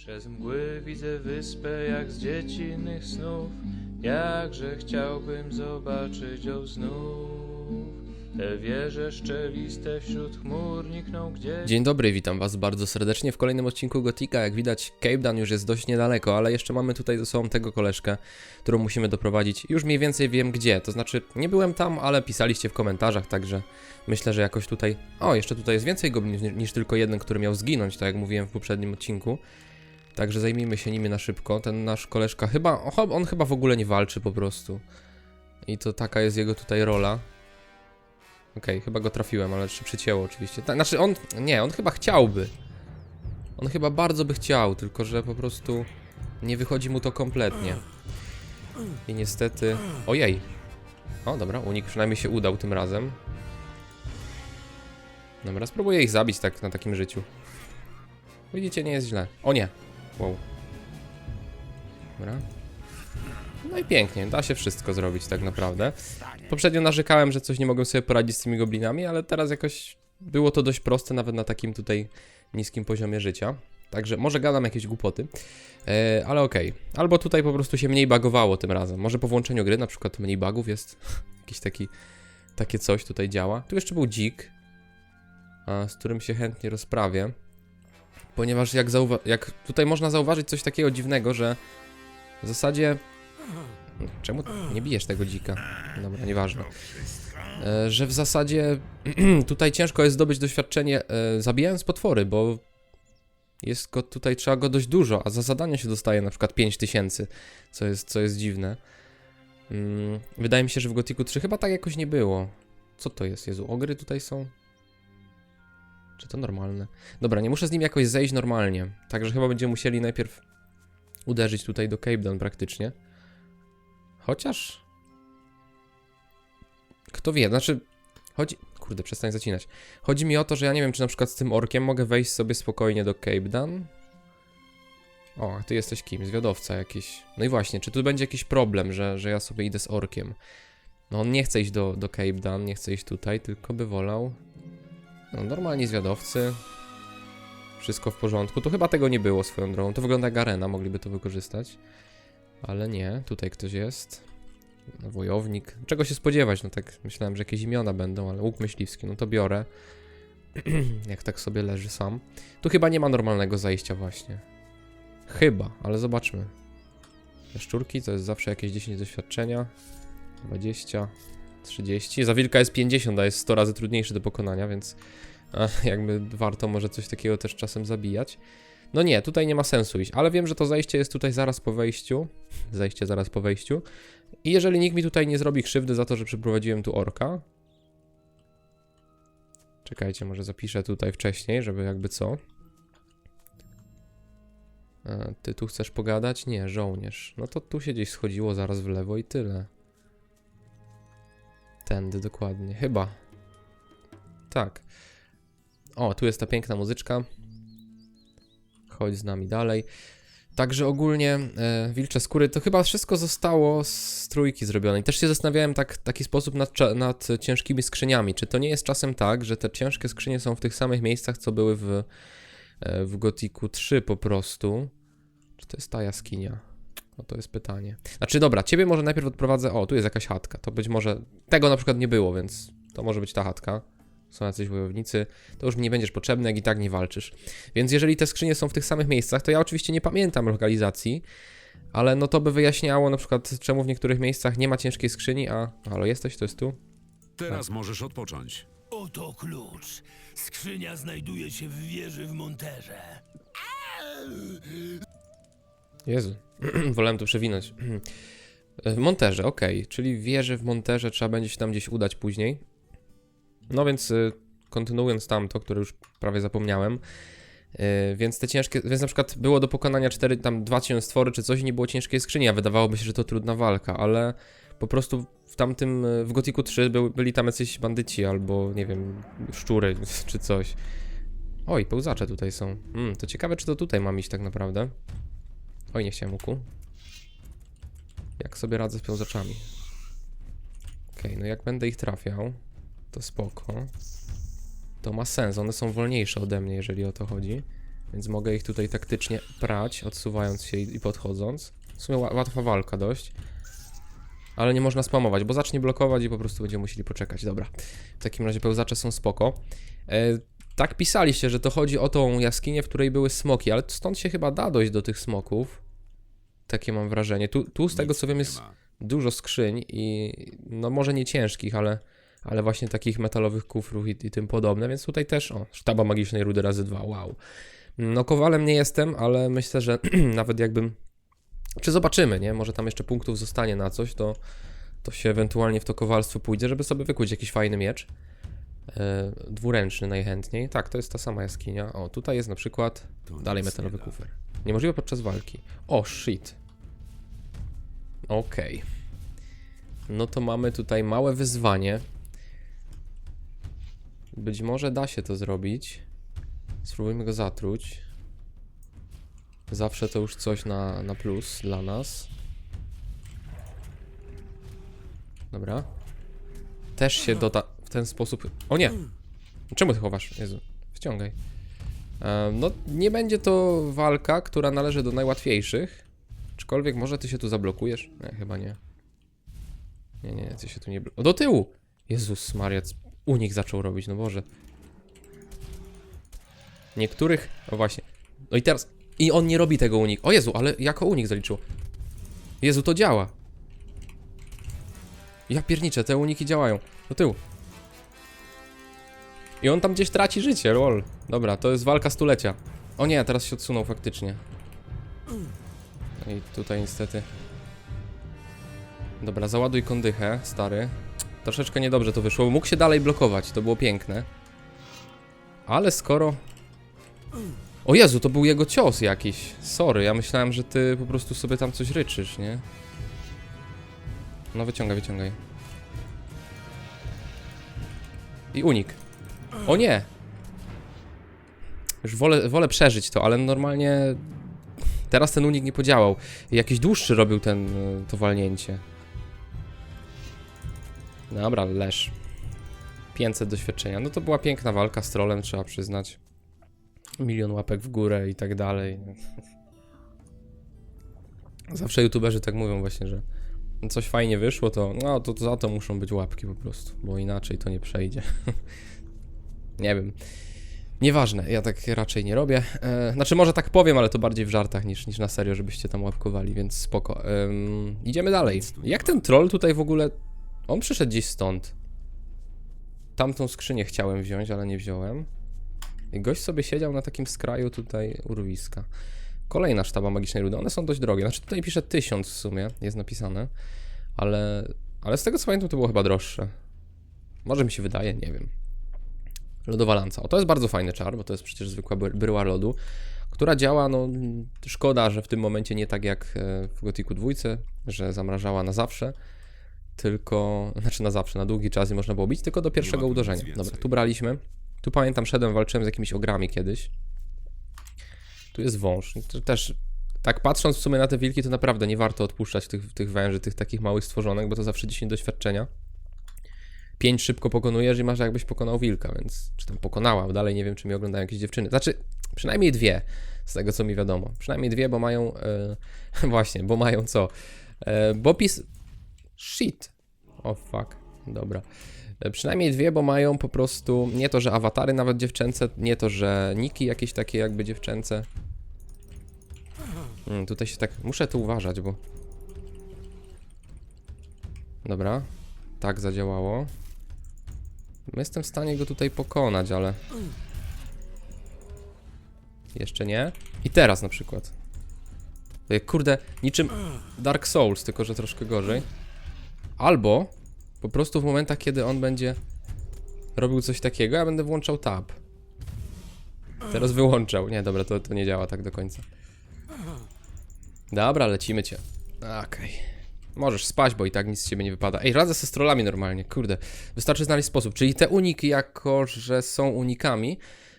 Przez mgły widzę wyspę jak z dziecinnych snów Jakże chciałbym zobaczyć ją znów Te wieże szczeliste wśród chmur nikną gdzieś Dzień dobry, witam was bardzo serdecznie w kolejnym odcinku Gotika. Jak widać, Cape Dan już jest dość niedaleko, ale jeszcze mamy tutaj ze sobą tego koleżkę, którą musimy doprowadzić. Już mniej więcej wiem gdzie, to znaczy nie byłem tam, ale pisaliście w komentarzach, także myślę, że jakoś tutaj... O, jeszcze tutaj jest więcej goblinów ni- niż tylko jeden, który miał zginąć, tak jak mówiłem w poprzednim odcinku. Także zajmijmy się nimi na szybko. Ten nasz koleżka chyba... On chyba w ogóle nie walczy po prostu. I to taka jest jego tutaj rola. Okej, chyba go trafiłem, ale się przycięło oczywiście. Ta, znaczy on, nie, on chyba chciałby. On chyba bardzo by chciał, tylko że po prostu nie wychodzi mu to kompletnie. I niestety... Ojej. O, dobra, unik przynajmniej się udał tym razem. Dobra, spróbuję ich zabić tak na takim życiu. Widzicie, nie jest źle. O nie. Wow. Dobra. No i pięknie, da się wszystko zrobić tak naprawdę. Poprzednio narzekałem, że coś nie mogłem sobie poradzić z tymi goblinami, ale teraz jakoś było to dość proste, nawet na takim tutaj niskim poziomie życia. Także może gadam jakieś głupoty, e, ale okej. Albo tutaj po prostu się mniej bagowało tym razem. Może po włączeniu gry na przykład mniej bugów jest jakiś taki, takie coś tutaj działa. Tu jeszcze był dzik, a, z którym się chętnie rozprawię. Ponieważ jak, jak tutaj można zauważyć coś takiego dziwnego, że w zasadzie... Czemu nie bijesz tego dzika? Dobra, nieważne. E, że w zasadzie tutaj ciężko jest zdobyć doświadczenie e, zabijając potwory, bo jest go tutaj, trzeba go dość dużo, a za zadanie się dostaje na przykład 5000, co jest, co jest dziwne. Mm, wydaje mi się, że w Gotiku 3 chyba tak jakoś nie było. Co to jest? Jezu, ogry tutaj są? Czy to normalne? Dobra, nie muszę z nim jakoś zejść normalnie. Także chyba będziemy musieli najpierw uderzyć tutaj do Cape Down praktycznie. Chociaż... Kto wie, znaczy... Chodzi... Kurde, przestań zacinać. Chodzi mi o to, że ja nie wiem, czy na przykład z tym orkiem mogę wejść sobie spokojnie do Cape Down. O, a ty jesteś kim? Zwiadowca jakiś. No i właśnie, czy tu będzie jakiś problem, że, że ja sobie idę z orkiem? No on nie chce iść do, do Cape Down, nie chce iść tutaj, tylko by wolał... No zwiadowcy. Wszystko w porządku. Tu chyba tego nie było swoją drogą. To wygląda jak arena, mogliby to wykorzystać. Ale nie, tutaj ktoś jest. No, wojownik. Czego się spodziewać? No tak myślałem, że jakieś imiona będą, ale łuk myśliwski, no to biorę. Jak tak sobie leży sam. Tu chyba nie ma normalnego zajścia właśnie. Chyba, ale zobaczmy. Szczurki to jest zawsze jakieś 10 doświadczenia. 20, 30. Za wilka jest 50, a jest 100 razy trudniejszy do pokonania, więc jakby warto może coś takiego też czasem zabijać. No nie, tutaj nie ma sensu iść, ale wiem, że to zajście jest tutaj zaraz po wejściu. Zajście zaraz po wejściu. I jeżeli nikt mi tutaj nie zrobi krzywdy za to, że przyprowadziłem tu orka. Czekajcie, może zapiszę tutaj wcześniej, żeby jakby co. A, ty tu chcesz pogadać? Nie, żołnierz. No to tu się gdzieś schodziło zaraz w lewo i tyle. Tędy dokładnie, chyba. Tak. O, tu jest ta piękna muzyczka. Chodź z nami dalej. Także ogólnie e, wilcze skóry to chyba wszystko zostało z trójki zrobione. I też się zastanawiałem tak, taki sposób nad, nad ciężkimi skrzyniami. Czy to nie jest czasem tak, że te ciężkie skrzynie są w tych samych miejscach, co były w, e, w Gotiku 3 po prostu? Czy to jest ta jaskinia? No to jest pytanie. Znaczy dobra, ciebie może najpierw odprowadzę. O, tu jest jakaś chatka. To być może. Tego na przykład nie było, więc to może być ta chatka. Są jacyś wojownicy. To już mi nie będziesz potrzebny, jak i tak nie walczysz. Więc jeżeli te skrzynie są w tych samych miejscach, to ja oczywiście nie pamiętam lokalizacji, ale no to by wyjaśniało na przykład, czemu w niektórych miejscach nie ma ciężkiej skrzyni, a. Halo, jesteś? To jest tu? Teraz możesz odpocząć. Oto klucz. Skrzynia znajduje się w wieży w Monterze. Jezu, wolałem to przewinąć. W Monterze, okej, czyli wieżę w Monterze trzeba będzie się tam gdzieś udać później. No więc y, kontynuując tamto, które już prawie zapomniałem. y, Więc te ciężkie, więc na przykład było do pokonania cztery, tam dwa ciężstwory czy coś i nie było ciężkiej skrzyni, a wydawałoby się, że to trudna walka, ale po prostu w tamtym, y, w Gotiku 3 był, byli tam jacyś bandyci albo, nie wiem, szczury czy coś. Oj, pełzacze tutaj są. Hmm, to ciekawe, czy to tutaj mam iść tak naprawdę. Oj, nie chciałem łuku. Jak sobie radzę z pełzaczami? Okej, no jak będę ich trafiał, to spoko. To ma sens, one są wolniejsze ode mnie, jeżeli o to chodzi. Więc mogę ich tutaj taktycznie prać, odsuwając się i, podchodząc. W sumie ła- łatwa walka dość. Ale nie można spamować, bo zacznie blokować i po prostu będziemy musieli poczekać. Dobra. W takim razie pełzacze są spoko. Tak pisaliście, że to chodzi o tą jaskinię, w której były smoki, ale stąd się chyba da dojść do tych smoków. Takie mam wrażenie. Tu, tu z tego Nic co wiem jest ma. dużo skrzyń i no może nie ciężkich, ale, ale właśnie takich metalowych kufrów i, i tym podobne, więc tutaj też, o, sztaba magicznej rudy razy dwa, wow. No kowalem nie jestem, ale myślę, że nawet jakbym, czy zobaczymy, nie, może tam jeszcze punktów zostanie na coś, to, to się ewentualnie w to kowalstwo pójdzie, żeby sobie wykuć jakiś fajny miecz. E, dwuręczny najchętniej. Tak, to jest ta sama jaskinia. O, tutaj jest na przykład To dalej metalowy nie kufer. Niemożliwe podczas walki. O, shit. Okej. No to mamy tutaj małe wyzwanie. Być może da się to zrobić. Spróbujmy go zatruć. Zawsze to już coś na, na plus dla nas. Dobra. Też się doda ten sposób. O nie! Czemu ty chowasz? Jezu, wciągaj. Em, No, nie będzie to walka, która należy do najłatwiejszych. Aczkolwiek może ty się tu zablokujesz? Nie, chyba nie. Nie, nie, ty się tu nie... O, do tyłu! Jezus Maria, unik zaczął robić, no Boże. Niektórych... O właśnie. No i teraz... I on nie robi tego unik. O Jezu, ale jako unik zaliczył. Jezu, to działa. Ja pierniczę, te uniki działają. Do tyłu. I on tam gdzieś traci życie, lol. Dobra, to jest walka stulecia. O nie, teraz się odsunął faktycznie. I tutaj niestety. Dobra, załaduj kondychę, stary. Troszeczkę niedobrze to wyszło. Mógł się dalej blokować, to było piękne. Ale skoro... O Jezu, to był jego cios jakiś. Sorry, ja myślałem, że ty po prostu sobie tam coś ryczysz, nie? No wyciągaj, wyciągaj. I unik. O nie! Już wolę, wolę przeżyć to, ale normalnie teraz ten unik nie podziałał. Jakiś dłuższy robił ten, to walnięcie. Dobra, leż. 500 doświadczenia. No to była piękna walka z trolem, trzeba przyznać. Milion łapek w górę i tak dalej. Zawsze youtuberzy tak mówią właśnie, że coś fajnie wyszło, to no to, to za to muszą być łapki po prostu, bo inaczej to nie przejdzie. nie wiem. Nieważne, ja tak raczej nie robię. E, znaczy, może tak powiem, ale to bardziej w żartach niż, niż na serio, żebyście tam łapkowali, więc spoko. Em, idziemy dalej. Jak ten troll tutaj w ogóle. On przyszedł gdzieś stąd. Tamtą skrzynię chciałem wziąć, ale nie wziąłem. I gość sobie siedział na takim skraju tutaj urwiska. Kolejna sztaba magicznej rudy. One są dość drogie. Znaczy, tutaj pisze 1000 w sumie, jest napisane. Ale, ale z tego co pamiętam, to było chyba droższe. Może mi się wydaje, nie wiem. Lodowa lanca. O, to jest bardzo fajny czar, bo to jest przecież zwykła bry- bryła lodu, która działa, no szkoda, że w tym momencie nie tak jak e, w Gotiku dwójce, że zamrażała na zawsze, tylko, znaczy na zawsze, na długi czas i można było bić, tylko do pierwszego uderzenia. Dobra, tu braliśmy. Tu pamiętam, szedłem, walczyłem z jakimiś ogrami kiedyś. Tu jest wąż. Też, tak patrząc w sumie na te wilki, to naprawdę nie warto odpuszczać tych, tych węży, tych takich małych stworzonek, bo to zawsze 10 doświadczenia. 5 szybko pokonujesz i masz jakbyś pokonał wilka, więc czy tam pokonała, dalej nie wiem, czy mi oglądają jakieś dziewczyny. Znaczy, przynajmniej dwie, z tego co mi wiadomo. Przynajmniej dwie, bo mają, e, właśnie, bo mają co? E, bo pis... Shit. O oh, fuck. Dobra. E, Przynajmniej dwie, bo mają po prostu nie to, że awatary nawet dziewczęce, nie to, że niki jakieś takie jakby dziewczęce. Mm, tutaj się tak. Muszę tu uważać, bo. Dobra. Tak zadziałało. Jestem w stanie go tutaj pokonać, ale. Jeszcze nie. I teraz na przykład. Kurde, niczym Dark Souls, tylko że troszkę gorzej. Albo po prostu w momentach, kiedy on będzie robił coś takiego, ja będę włączał tab. Teraz wyłączał. Nie, dobra, to, to nie działa tak do końca. Dobra, lecimy cię. Okej. Możesz spać, bo i tak nic z ciebie nie wypada. Ej, radzę ze strollami normalnie, kurde. Wystarczy znaleźć sposób. Czyli te uniki, jako że są unikami,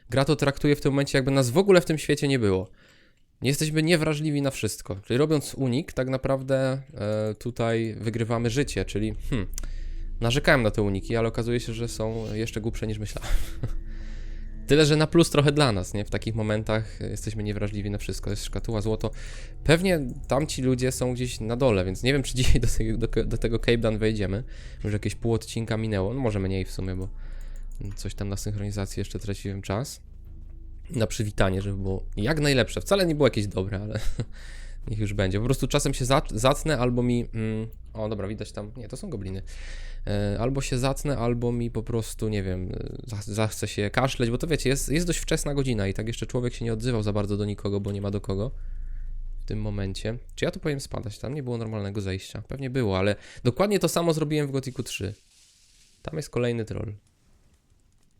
gra to traktuje w tym momencie, jakby nas w ogóle w tym świecie nie było. Nie jesteśmy niewrażliwi na wszystko. Czyli robiąc unik, tak naprawdę e, tutaj wygrywamy życie, czyli hmm, narzekałem na te uniki, ale okazuje się, że są jeszcze głupsze niż myślałem. Tyle, że na plus trochę dla nas, nie? W takich momentach jesteśmy niewrażliwi na wszystko. Jest szkatuła, złoto. Pewnie tamci ludzie są gdzieś na dole, więc nie wiem, czy dzisiaj do tego, do, do tego Cape Dan wejdziemy. Już jakieś pół odcinka minęło. No może mniej w sumie, bo coś tam na synchronizację jeszcze traciłem czas. Na przywitanie, żeby było jak najlepsze. Wcale nie było jakieś dobre, ale niech już będzie. Po prostu czasem się za- zacnę albo mi... Mm, o, dobra, widać tam... Nie, to są gobliny. E, albo się zacnę, albo mi po prostu, nie wiem, e, zach- zachce się kaszleć, bo to wiecie, jest, jest dość wczesna godzina i tak jeszcze człowiek się nie odzywał za bardzo do nikogo, bo nie ma do kogo w tym momencie. Czy ja tu powinien spadać? Tam nie było normalnego zejścia. Pewnie było, ale dokładnie to samo zrobiłem w Gothicu 3. Tam jest kolejny troll.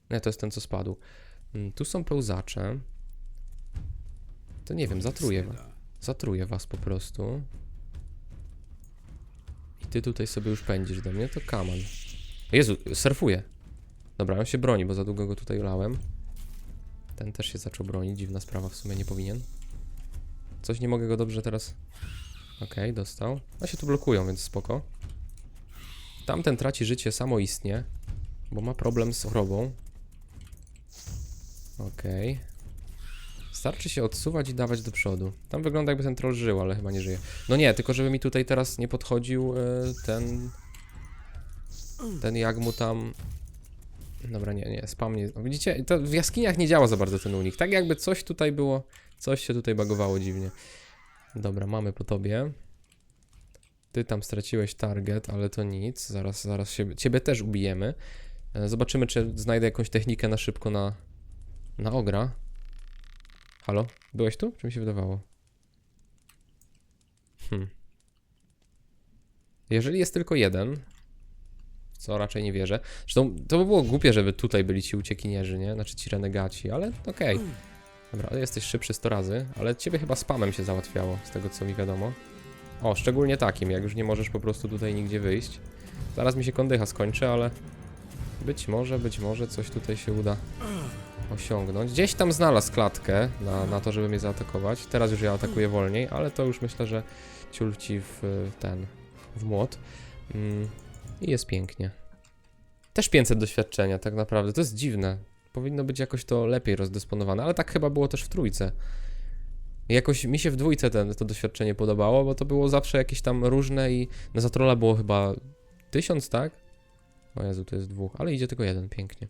Nie, to jest ten, co spadł. Mm, Tu są pełzacze. To nie wiem, zatruję. Zatruję was po prostu. I ty tutaj sobie już pędzisz do mnie, to kaman. Jezu, surfuje. Dobra, on się broni, bo za długo go tutaj lałem. Ten też się zaczął bronić, dziwna sprawa, w sumie nie powinien. Coś nie mogę go dobrze teraz... Okej, dostał. A się tu blokują, więc spoko. Tamten traci życie samoistnie, bo ma problem z chorobą. Okej. Starczy się odsuwać i dawać do przodu. Tam wygląda jakby ten troll żył, ale chyba nie żyje. No nie, tylko żeby mi tutaj teraz nie podchodził e, ten... Ten jak mu tam... Dobra, nie, nie, spam nie... Widzicie, to w jaskiniach nie działa za bardzo ten unik. Tak jakby coś tutaj było... Coś się tutaj bagowało dziwnie. Dobra, mamy po tobie. Ty tam straciłeś target, ale to nic. Zaraz, zaraz się, ciebie też ubijemy. E, Zobaczymy, czy znajdę jakąś technikę na szybko na, na ogra. Halo? Byłeś tu? Czy mi się wydawało? Hmm. Jeżeli jest tylko jeden, co raczej nie wierzę. Zresztą to by było głupie, żeby tutaj byli ci uciekinierzy, nie? Znaczy ci renegaci, ale okej. Dobra, ale jesteś szybszy 100 razy, ale ciebie chyba spamem się załatwiało, z tego co mi wiadomo. O, szczególnie takim, jak już nie możesz po prostu tutaj nigdzie wyjść. Zaraz mi się kondycha skończy, ale być może, być może coś tutaj się uda osiągnąć. Gdzieś tam znalazł klatkę na, na to, żeby mnie zaatakować. Teraz już ja atakuję wolniej, ale to już myślę, że ciul ci w ten, w młot. Mm, I jest pięknie. Też 500 doświadczenia tak naprawdę, to jest dziwne. Powinno być jakoś to lepiej rozdysponowane, ale tak chyba było też w trójce. Jakoś mi się w dwójce ten, to doświadczenie podobało, bo to było zawsze jakieś tam różne i na Zatrolla było chyba 1000, tak? O Jezu, to jest dwóch, ale idzie tylko jeden, pięknie.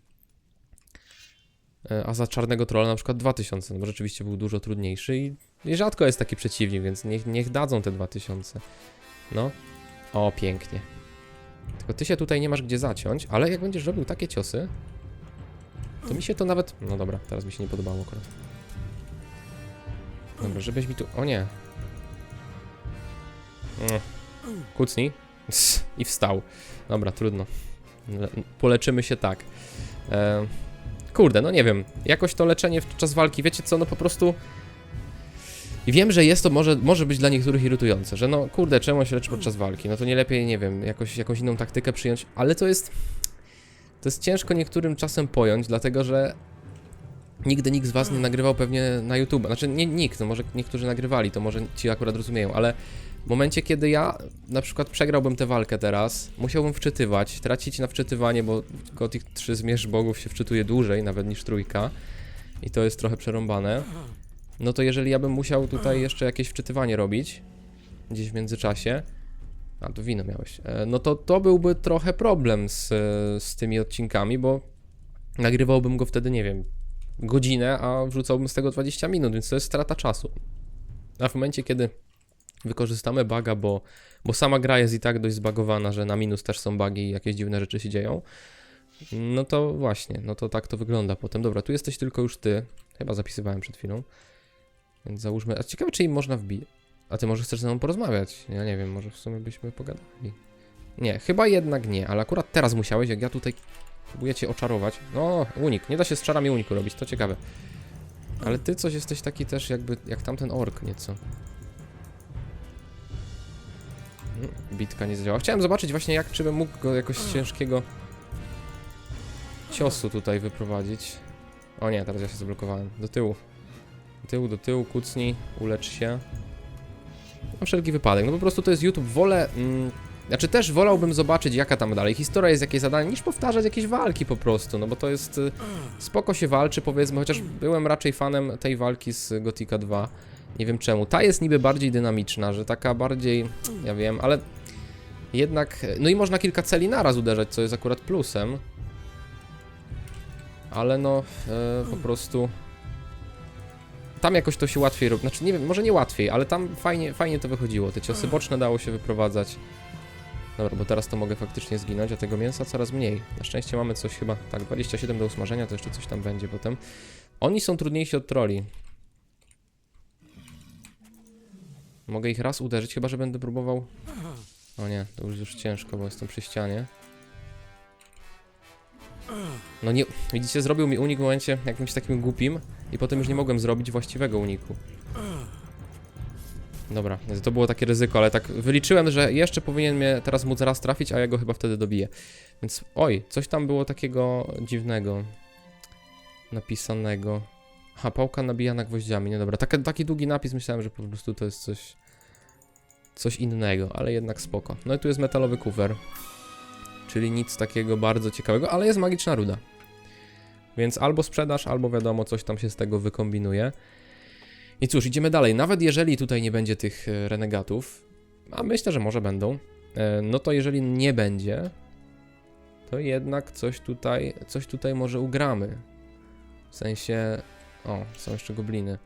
E, A za czarnego trolla na przykład 2000, no bo rzeczywiście był dużo trudniejszy i, i rzadko jest taki przeciwnik, więc niech, niech dadzą te 2000. No. O, pięknie. Tylko ty się tutaj nie masz gdzie zaciąć, ale jak będziesz robił takie ciosy, to mi się to nawet... No dobra, teraz mi się nie podobało akurat. Dobra, żebyś mi tu... O nie. Mm. Kucnij. I wstał. Dobra, trudno. Le- Poleczymy się tak. E, kurde, no nie wiem. Jakoś to leczenie w czas walki, wiecie co, no po prostu... Wiem, że jest to może, może być dla niektórych irytujące, że no kurde, czemu się leczy podczas walki? No to nie lepiej, nie wiem, jakoś, jakąś inną taktykę przyjąć, ale to jest... To jest ciężko niektórym czasem pojąć, dlatego że nigdy nikt z was nie nagrywał pewnie na YouTube. Znaczy nie nikt, no może niektórzy nagrywali, to może ci akurat rozumieją, ale w momencie, kiedy ja na przykład przegrałbym tę walkę teraz, musiałbym wczytywać, tracić na wczytywanie, bo Gothic 3 Zmierz Bogów się wczytuje dłużej nawet niż trójka i to jest trochę przerąbane. No to jeżeli ja bym musiał tutaj jeszcze jakieś wczytywanie robić, gdzieś w międzyczasie, a to wino miałeś, e, no to to byłby trochę problem z, z tymi odcinkami, bo nagrywałbym go wtedy, nie wiem, godzinę, a wrzucałbym z tego 20 minut, więc to jest strata czasu. A w momencie, kiedy wykorzystamy baga, bo, bo sama gra jest i tak dość zbagowana, że na minus też są bugi i jakieś dziwne rzeczy się dzieją, no to właśnie, no to tak to wygląda potem. Dobra, tu jesteś tylko już ty. Chyba zapisywałem przed chwilą. Więc załóżmy. A ciekawe, czy im można wbić. A ty może chcesz ze mną porozmawiać? Ja nie wiem, może w sumie byśmy pogadali. Nie, chyba jednak nie, ale akurat teraz musiałeś, jak ja tutaj próbuję cię oczarować. No, unik. Nie da się z czarami uniku robić, to ciekawe. Ale ty coś jesteś taki też jakby, jak tamten ork nieco. Bitka nie zadziała. Chciałem zobaczyć właśnie jak, czy bym mógł go jakoś z ciężkiego ciosu tutaj wyprowadzić. O nie, teraz ja się zablokowałem. Do tyłu. Do tyłu, do tyłu, kucnij, ulecz się. Na wszelki wypadek. No po prostu to jest YouTube. Wolę, mm, Znaczy też wolałbym zobaczyć jaka tam dalej historia jest, jakie zadanie, niż powtarzać jakieś walki po prostu, no bo to jest... y, Spoko się walczy powiedzmy, chociaż byłem raczej fanem tej walki z Gotika 2. Nie wiem czemu. Ta jest niby bardziej dynamiczna, że taka bardziej... Ja wiem, ale... Jednak... No i można kilka celi naraz uderzać, co jest akurat plusem. Ale no... E, po prostu... Tam jakoś to się łatwiej robi. Znaczy nie wiem, może nie łatwiej, ale tam fajnie, fajnie to wychodziło. Te ciosy boczne dało się wyprowadzać. Dobra, bo teraz to mogę faktycznie zginąć, a tego mięsa coraz mniej. Na szczęście mamy coś chyba, tak, 27 do usmażenia, to jeszcze coś tam będzie potem. Oni są trudniejsi od troli. Mogę ich raz uderzyć, chyba że będę próbował... O nie, to już już ciężko, bo jestem przy ścianie. No nie, widzicie, zrobił mi unik w momencie jakimś takim głupim i potem już nie mogłem zrobić właściwego uniku. Dobra, to było takie ryzyko, ale tak wyliczyłem, że jeszcze powinien mnie teraz móc raz trafić, a ja go chyba wtedy dobiję. Więc oj, coś tam było takiego dziwnego napisanego. Aha, pałka nabijana gwoździami, no dobra. Taki, taki długi napis, myślałem, że po prostu to jest coś coś innego, ale jednak spoko. No i tu jest metalowy kufer. Czyli nic takiego bardzo ciekawego, ale jest magiczna ruda. Więc albo sprzedaż, albo wiadomo, coś tam się z tego wykombinuje. I cóż, idziemy dalej. Nawet jeżeli tutaj nie będzie tych e, renegatów, a myślę, że może będą, e, no to jeżeli nie będzie, to jednak coś tutaj, coś tutaj może ugramy. W sensie, o, są jeszcze gobliny.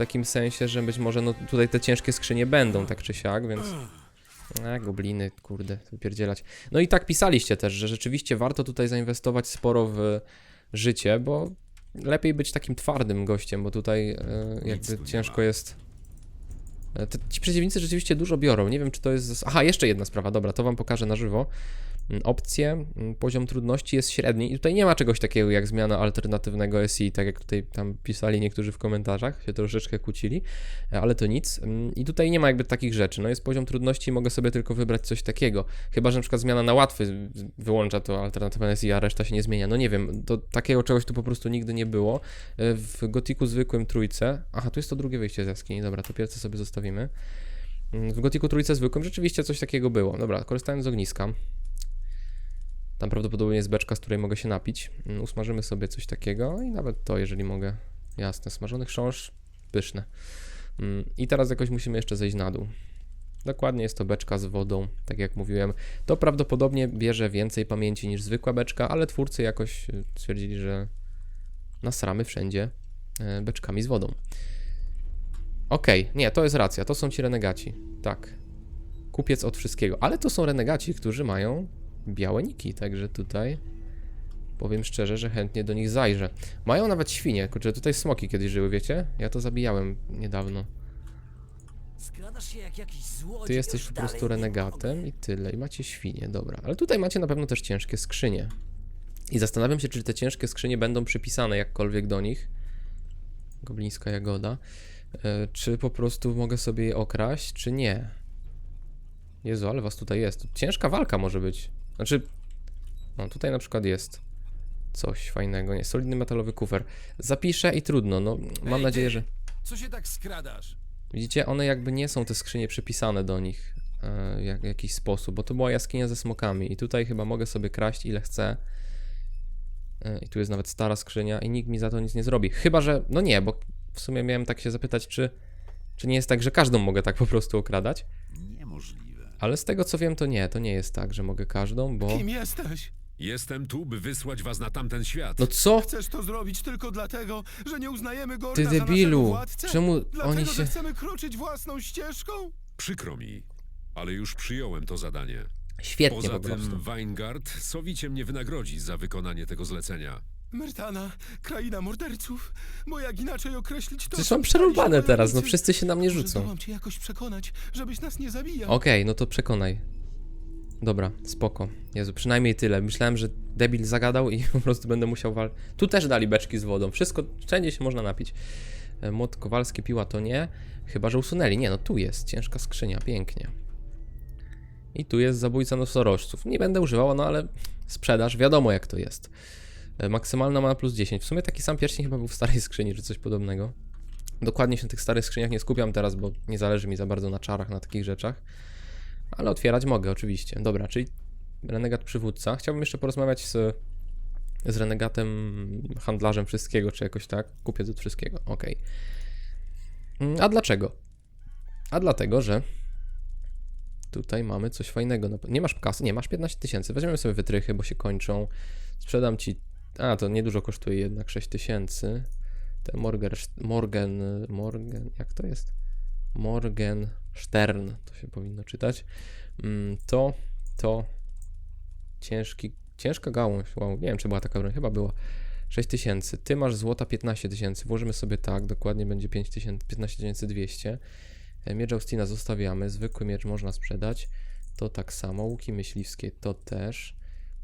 W takim sensie, że być może no tutaj te ciężkie skrzynie będą, tak czy siak, więc... A, gobliny, kurde, wypierdzielać. No i tak pisaliście też, że rzeczywiście warto tutaj zainwestować sporo w życie, bo lepiej być takim twardym gościem, bo tutaj e, jakby ciężko jest. E, te, ci przeciwnicy rzeczywiście dużo biorą. Nie wiem, czy to jest. Aha, jeszcze jedna sprawa, dobra, to wam pokażę na żywo. Mm, Opcje, mm, poziom trudności jest średni i tutaj nie ma czegoś takiego jak zmiana alternatywnego SI, tak jak tutaj tam pisali niektórzy w komentarzach, się troszeczkę kłócili, e, ale to nic. Mm, I tutaj nie ma jakby takich rzeczy. No jest poziom trudności, mogę sobie tylko wybrać coś takiego. Chyba, że na przykład zmiana na łatwy wyłącza to alternatywne SI, a reszta się nie zmienia. No nie wiem, to takiego czegoś tu po prostu nigdy nie było. E, W Gotiku zwykłym trójce. Aha, tu jest to drugie wyjście z jaskini. Dobra, to pierwsze sobie zostawimy. W Gotiku trójce zwykłym rzeczywiście coś takiego było. Dobra, korzystając z ogniska. Tam prawdopodobnie jest beczka, z której mogę się napić. Mm, Usmażymy sobie coś takiego i nawet to, jeżeli mogę. Jasne, smażony chrząszcz, pyszne. Mm, I teraz jakoś musimy jeszcze zejść na dół. Dokładnie jest to beczka z wodą, tak jak mówiłem. To prawdopodobnie bierze więcej pamięci niż zwykła beczka, ale twórcy jakoś y, stwierdzili, że nasramy wszędzie e, beczkami z wodą. Okej, nie, to jest racja, to są ci renegaci. Tak. Kupiec od wszystkiego. Ale to są renegaci, którzy mają białe niki, także tutaj powiem szczerze, że chętnie do nich zajrzę. Mają nawet świnie, kurczę, tutaj smoki kiedyś żyły, wiecie? Ja to zabijałem niedawno. Ty jesteś po prostu renegatem i tyle, i macie świnie, dobra. Ale tutaj macie na pewno też ciężkie skrzynie. I zastanawiam się, czy te ciężkie skrzynie będą przypisane jakkolwiek do nich. Goblińska jagoda. E, czy po prostu mogę sobie je okraść, czy nie? Jezu, ale was tutaj jest. Ciężka walka może być. Znaczy, no tutaj na przykład jest coś fajnego. Nie, solidny metalowy kufer. Zapiszę i trudno, no mam Ej, nadzieję, ty! że... Co się tak skradasz? Widzicie, one jakby nie są te skrzynie przypisane do nich e, jak, w jakiś sposób, bo to była jaskinia ze smokami i tutaj chyba mogę sobie kraść ile chcę. E, I tu jest nawet stara skrzynia i nikt mi za to nic nie zrobi. Chyba, że, no nie, bo w sumie miałem tak się zapytać, czy, czy nie jest tak, że każdą mogę tak po prostu okradać. Ale z tego co wiem, to nie, to nie jest tak, że mogę każdą, bo... Kim jesteś? Jestem tu, by wysłać was na tamten świat. No co? Chcesz to zrobić tylko dlatego, że nie uznajemy Gorda Ty za naszego debilu! władcę? Czemu Dlatego, oni że się... chcemy kroczyć własną ścieżką? Przykro mi, ale już przyjąłem to zadanie. Świetnie Poza po prostu. tym Weingard sowicie mnie wynagrodzi za wykonanie tego zlecenia. Myrtana, kraina morderców, bo jak inaczej określić to... Przecież mam przerąbane teraz, no wszyscy się na mnie rzucą. zdołam cię jakoś przekonać, żebyś nas nie zabijał. Okej, no to przekonaj. Dobra, spoko. Jezu, przynajmniej tyle. Myślałem, że debil zagadał i po prostu będę musiał wal... Tu też dali beczki z wodą. Wszystko, wszędzie się można napić. E, Młot kowalski, piła to nie. Chyba, że usunęli. Nie, no tu jest. Ciężka skrzynia, pięknie. I tu jest zabójca nosorożców. Nie będę używał, no ale sprzedaż, wiadomo jak to jest. E, Maksymalna ma plus 10. W sumie taki sam pierścień chyba był w starej skrzyni, czy coś podobnego. Dokładnie się na tych starych skrzyniach nie skupiam teraz, bo nie zależy mi za bardzo na czarach, na takich rzeczach. Ale otwierać mogę, oczywiście. Dobra, czyli renegat przywódca. Chciałbym jeszcze porozmawiać z, z renegatem handlarzem wszystkiego, czy jakoś tak. Kupię od wszystkiego, okej. Mm, A dlaczego? A dlatego, że tutaj mamy coś fajnego. No, Nie masz kasy? Nie, masz 15 tysięcy. Weźmiemy sobie wytrychy, bo się kończą. Sprzedam ci. A, to niedużo kosztuje jednak 6 tysięcy. Ten Morgen, Morgen, Morgen, jak to jest? Morgen Stern, to się powinno czytać. Mm, To, to ciężki, ciężka gałąź. Wow, nie wiem, czy była taka broń, chyba była. 6 tysięcy. Ty masz złota 15 tysięcy. Włożymy sobie tak, dokładnie będzie 5 tysięcy, 15 200. E, Miecz Austina zostawiamy. Zwykły miecz można sprzedać. To tak samo. Łuki myśliwskie to też.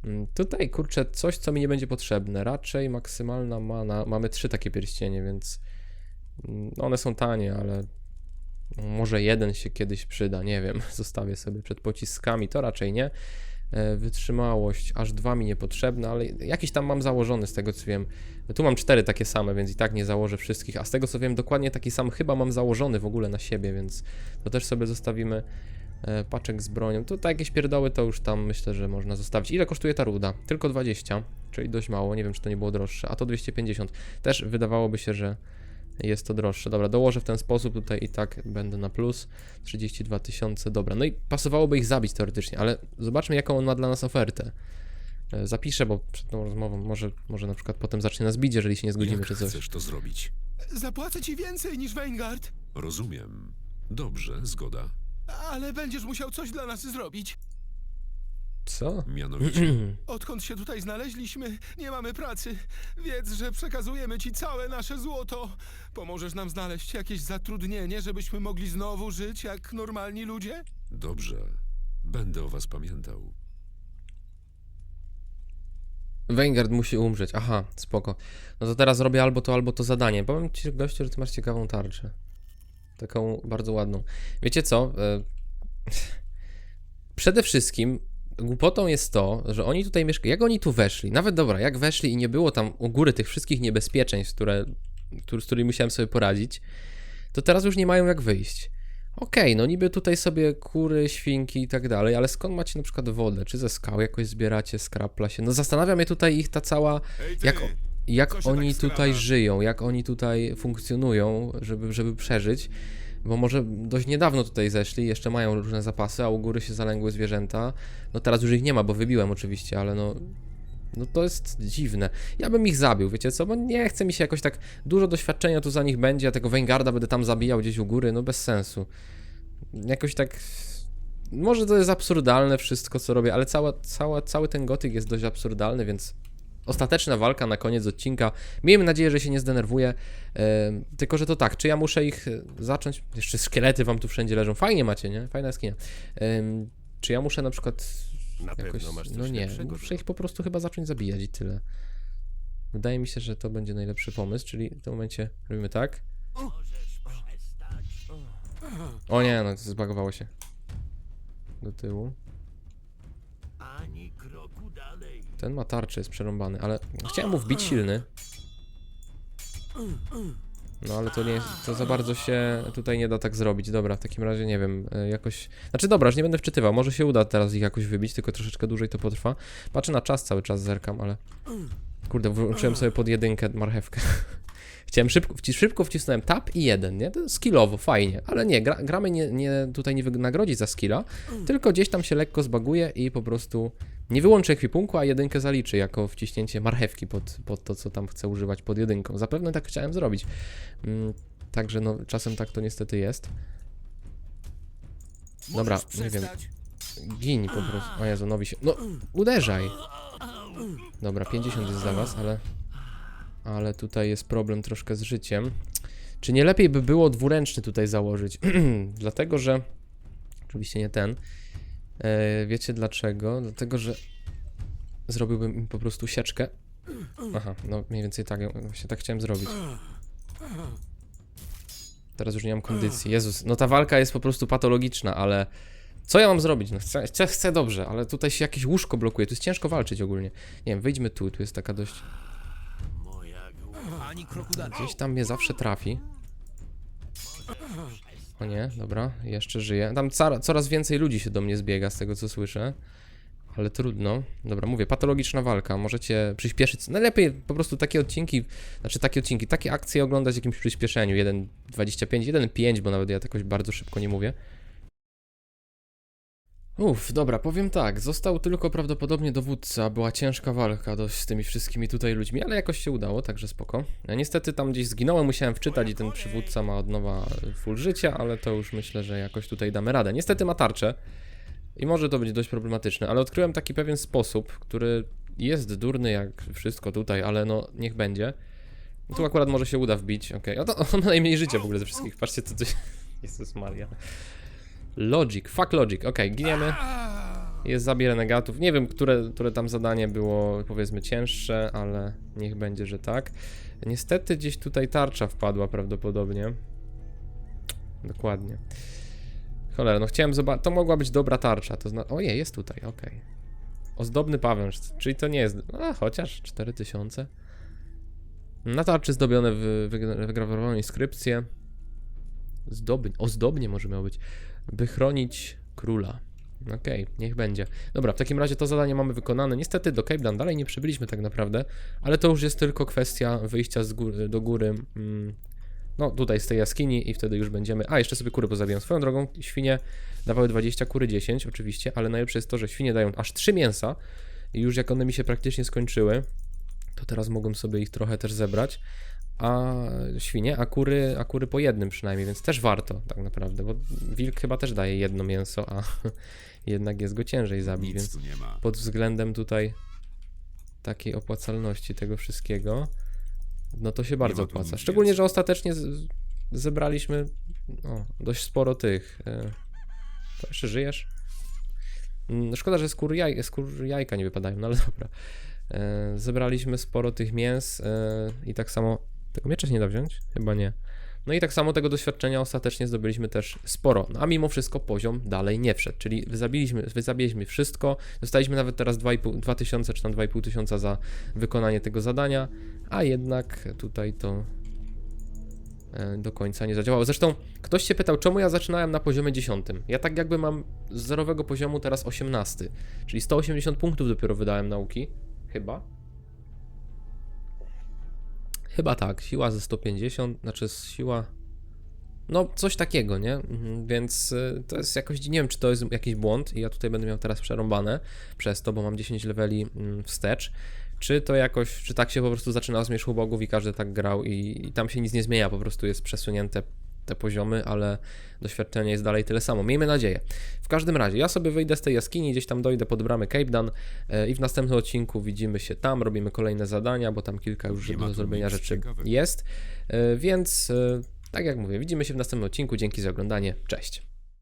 Mm, Tutaj, kurczę, coś, co mi nie będzie potrzebne. Raczej maksymalna mana. Mamy trzy takie pierścienie, więc mm, one są tanie, ale może jeden się kiedyś przyda, nie wiem. Zostawię sobie przed pociskami, to raczej nie. E, Wytrzymałość, aż dwa mi niepotrzebne, ale jakiś tam mam założony z tego co wiem. Tu mam cztery takie same, więc i tak nie założę wszystkich, a z tego co wiem, dokładnie taki sam chyba mam założony w ogóle na siebie, więc to też sobie zostawimy. E, Paczek z bronią. Tutaj jakieś pierdoły to już tam myślę, że można zostawić. Ile kosztuje ta ruda? Tylko 20, czyli dość mało. Nie wiem, czy to nie było droższe. A to 250. Też wydawałoby się, że jest to droższe. Dobra, dołożę w ten sposób. Tutaj i tak będę na plus. 32 tysiące. Dobra, no i pasowałoby ich zabić teoretycznie, ale zobaczmy, jaką on ma dla nas ofertę. E, Zapiszę, bo przed tą rozmową może, może na przykład potem zacznie nas bić, jeżeli się nie zgodzimy, Jak czy coś. chcesz to zrobić? Zapłacę ci więcej niż Weingard, Rozumiem. Dobrze, zgoda. Ale będziesz musiał coś dla nas zrobić. Co? Mianowicie, Odkąd się tutaj znaleźliśmy, nie mamy pracy. Wiedz, że przekazujemy ci całe nasze złoto. Pomożesz nam znaleźć jakieś zatrudnienie, żebyśmy mogli znowu żyć jak normalni ludzie? dobrze. Będę o was pamiętał. Weingard musi umrzeć. Aha, spoko. No to teraz robię albo to, albo to zadanie. Powiem ci, gościu, że ty masz ciekawą tarczę. Taką bardzo ładną. Wiecie co? E, Przede wszystkim głupotą jest to, że oni tutaj mieszkają. Jak oni tu weszli? Nawet dobra, jak weszli i nie było tam u góry tych wszystkich niebezpieczeństw, które, które, z którymi musiałem sobie poradzić, to teraz już nie mają jak wyjść. Okej, no niby tutaj sobie kury, świnki i tak dalej, ale skąd macie na przykład wodę? Czy ze skał jakoś zbieracie, skrapla się? No zastanawia mnie tutaj ich ta cała... Jak, jak oni tak tutaj żyją, jak oni tutaj funkcjonują, żeby, żeby przeżyć. Bo może dość niedawno tutaj zeszli, jeszcze mają różne zapasy, a u góry się zalęgły zwierzęta. No teraz już ich nie ma, bo wybiłem oczywiście, ale no... No to jest dziwne. Ja bym ich zabił, wiecie co? Bo nie chce mi się jakoś tak... Dużo doświadczenia tu za nich będzie, a tego Weingarda będę tam zabijał gdzieś u góry, no bez sensu. Jakoś tak... Może to jest absurdalne wszystko, co robię, ale cała, cała, cały ten gotyk jest dość absurdalny, więc ostateczna walka na koniec odcinka. Miejmy nadzieję, że się nie zdenerwuję. Tylko, że to tak, czy ja muszę ich e, zacząć. Jeszcze szkielety wam tu wszędzie leżą. Fajnie macie, nie? Fajna jaskinia. Em, czy ja muszę na przykład. Na jakoś, pewno masz coś No nie, muszę ich po prostu chyba zacząć zabijać i tyle. Wydaje mi się, że to będzie najlepszy pomysł, czyli w tym momencie robimy tak. O nie, no zbagowało się. Do tyłu. Ani. Ten ma tarczę, jest przerąbany, ale chciałem mu wbić silny. No ale to nie jest, to za bardzo się tutaj nie da tak zrobić. Dobra, w takim razie nie wiem, e, jakoś... Znaczy dobra, już nie będę wczytywał, może się uda teraz ich jakoś wybić, tylko troszeczkę dłużej to potrwa. Patrzę na czas cały czas, zerkam, ale... Kurde, włączyłem sobie pod jedynkę marchewkę. Chciałem szybko, szybko wcisnąłem tab i jeden, nie? To skillowo, fajnie, ale nie, gra, gramy nie, nie, tutaj nie wynagrodzi za skilla, tylko gdzieś tam się lekko zbaguje i po prostu nie wyłączy ekwipunku, a jedynkę zaliczy jako wciśnięcie marchewki pod, pod to, co tam chcę używać pod jedynką. Zapewne tak chciałem zrobić. Mm, także no, czasem tak to niestety jest. Dobra, nie wiem. Gin po prostu. O Jezu, nowi się. No, uderzaj! Dobra, 50 jest za was, ale. Ale tutaj jest problem troszkę z życiem. Czy nie lepiej by było dwuręczny tutaj założyć? Dlatego, że. Oczywiście nie ten. E, wiecie dlaczego? Dlatego, że zrobiłbym im po prostu sieczkę. Aha, no mniej więcej tak, właśnie tak chciałem zrobić. Teraz już nie mam kondycji. Jezus, no ta walka jest po prostu patologiczna, ale co ja mam zrobić? No chcę, chcę, chcę dobrze, ale tutaj się jakieś łóżko blokuje. Tu jest ciężko walczyć ogólnie. Nie wiem, wyjdźmy tu, tu jest taka dość... Ani kroku dalej. Gdzieś tam mnie zawsze trafi. O nie, dobra, jeszcze żyje. Tam coraz więcej ludzi się do mnie zbiega, z tego co słyszę. Ale trudno. Dobra, mówię, patologiczna walka. Możecie przyspieszyć. Najlepiej po prostu takie odcinki, znaczy takie odcinki, takie akcje oglądać w jakimś przyspieszeniu. 1.25, 1.5, bo nawet ja jakoś bardzo szybko nie mówię. Uff, dobra, powiem tak. Został tylko prawdopodobnie dowódca. Była ciężka walka dość z tymi wszystkimi tutaj ludźmi, ale jakoś się udało, także spoko. Ja niestety tam gdzieś zginąłem, musiałem wczytać i ten przywódca ma od nowa full życia, ale to już myślę, że jakoś tutaj damy radę. Niestety ma tarczę i może to być dość problematyczne, ale odkryłem taki pewien sposób, który jest durny jak wszystko tutaj, ale no niech będzie. Tu akurat może się uda wbić, okej. Okay. On ma najmniej życia w ogóle ze wszystkich. Patrzcie co tu się... Jezus Maria. Logic, fuck logic, okej, giniemy. Jest zabij renegatów. Nie wiem, które, które tam zadanie było, powiedzmy, cięższe, ale niech będzie, że tak. Niestety gdzieś tutaj tarcza wpadła prawdopodobnie. Dokładnie. Cholera, no chciałem zobaczyć. To mogła być dobra tarcza. To zna... Ojej, jest tutaj, okej. Ozdobny pawęż, czyli to nie jest. A, chociaż 4000. Na tarczy zdobione wy, wy, wygrawerowaną inskrypcję. Zdobny, ozdobnie może miało być. By chronić króla. Okej, niech będzie. Dobra, w takim razie to zadanie mamy wykonane. Niestety do Cape Dan dalej nie przybyliśmy tak naprawdę, ale to już jest tylko kwestia wyjścia góry, do góry. Mm, no, tutaj z tej jaskini i wtedy już będziemy. A, jeszcze sobie kury pozabiję. Swoją drogą, świnie dawały 20, kury 10, oczywiście, ale najlepsze jest to, że świnie dają aż 3 mięsa i już jak one mi się praktycznie skończyły, to teraz mogłem sobie ich trochę też zebrać. A świnie, a kury, a kury po jednym przynajmniej, więc też warto tak naprawdę, bo wilk chyba też daje jedno mięso, a jednak jest go ciężej zabić, Nic więc pod względem tutaj takiej opłacalności tego wszystkiego, no to się bardzo opłaca. Szczególnie, że ostatecznie z, zebraliśmy dość sporo tych. E, to jeszcze żyjesz? Mm, Szkoda, że skór, jaj, skór jajka nie wypadają, no ale dobra. E, zebraliśmy sporo tych mięs e, i tak samo. Tego miecza się nie da wziąć? Chyba nie. No i tak samo tego doświadczenia ostatecznie zdobyliśmy też sporo. No, a mimo wszystko poziom dalej nie wszedł, czyli wyzabiliśmy, wyzabiliśmy wszystko. Dostaliśmy nawet teraz 2,5 2000 czy tam 2,5 tysiąca za wykonanie tego zadania, a jednak tutaj to e, do końca nie zadziałało. Zresztą ktoś się pytał, czemu ja zaczynałem na poziomie 10. Ja tak jakby mam z zerowego poziomu teraz 18, czyli 180 punktów dopiero wydałem nauki. Chyba. Chyba tak, siła ze 150, znaczy siła. No, coś takiego, nie? Mhm, Więc y, to jest jakoś. Nie wiem, czy to jest jakiś błąd, i ja tutaj będę miał teraz przerąbane przez to, bo mam 10 leveli mm, wstecz. Czy to jakoś, czy tak się po prostu zaczyna z Zmierzchu Bogów i każdy tak grał, i, i tam się nic nie zmienia, po prostu jest przesunięte te poziomy, ale doświadczenie jest dalej tyle samo. Miejmy nadzieję. W każdym razie, ja sobie wyjdę z tej jaskini, gdzieś tam dojdę pod bramy Cape Dan e, i w następnym odcinku widzimy się tam, robimy kolejne zadania, bo tam kilka już Nie do zrobienia rzeczy jest. E, Więc, e, tak jak mówię, widzimy się w następnym odcinku. Dzięki za oglądanie. Cześć.